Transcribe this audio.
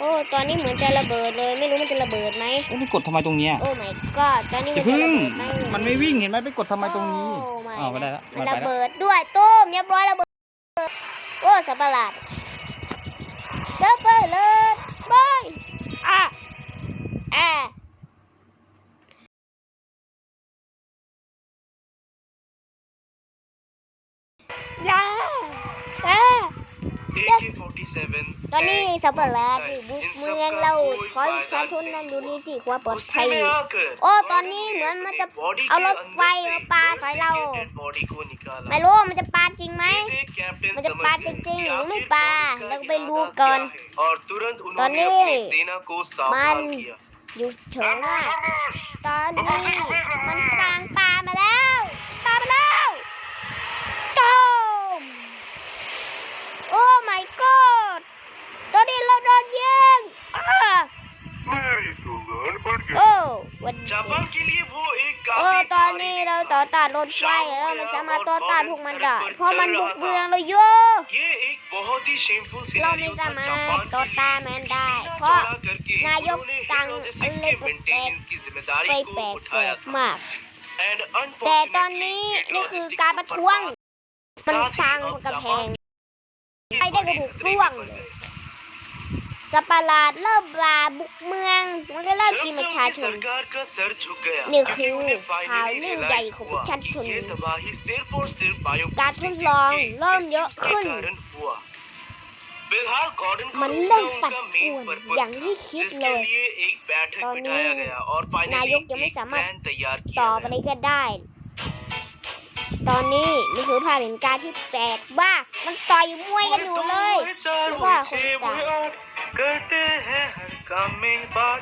โอ้ ตอนนี้เหมือนจะระเบิดเลย ไม่รู้มันจะระเบิดไหมเอ้ยไปกดทำไมตรงเนี้ยโอ้ my god ตอนนี้อมันย่าจะพึ่ระงเบิดไหมมันไม่วิ่งเห็นไหมไปกดทำไมตรงนี้ โอ้ my อ้าวไม่ได้แล้วมันไม่ไประแล้วเบิดด้วยตุ้มเรียบร้อยระเบิด โอ้สัตว์ประหลาดระเบิดเลยไปอะอะยาอะ AK-47 ตอนนี้สับเปลืออยู่เมืองเราขอประชาชนนั้นอยู่นี่ที่ความปลอดภัยโอ้ตอนนี้เหมือนมันจะเอารถไฟมาปาใส่เราไม่รู้มันจะปาจริงไหมมันจะปาจริงจริงหรือไม่ปาเราไปดูก่อนตอนนี้มันอยู่เฉยๆตอนนี้มันต่างปามาแล้ว เออตอนนี้เราต่อตัดรถไฟเออมันสามารถต่อตัดพวกมันได้เพราะมันบุกเมืองเราเยอะเราไม่สามารถต่อตามันได้ เพราะนายกตังเล็กแปกไปแปลกมาก แต่ตอนนี้นี่คือการประท้วง มันตังกระแพงใครได้กระบุกร่วงสปาราดเลิบมบาบ ประชาชนนี่คือข่าวเรื่องใหญ่ของประชาชนการทดลองเริ่มเยอะขึ้น มันเริ่มปัดป่วนอย่างที่คิดเลยตอนนี้นายกยังไม่สามารถตอบอะไรก็ได้ ตอนนี้นี่คือภาพเหตุการณ์ที่แปลกบ้ามันต่อยมวยกันอยู่เลยว่าคนต่าง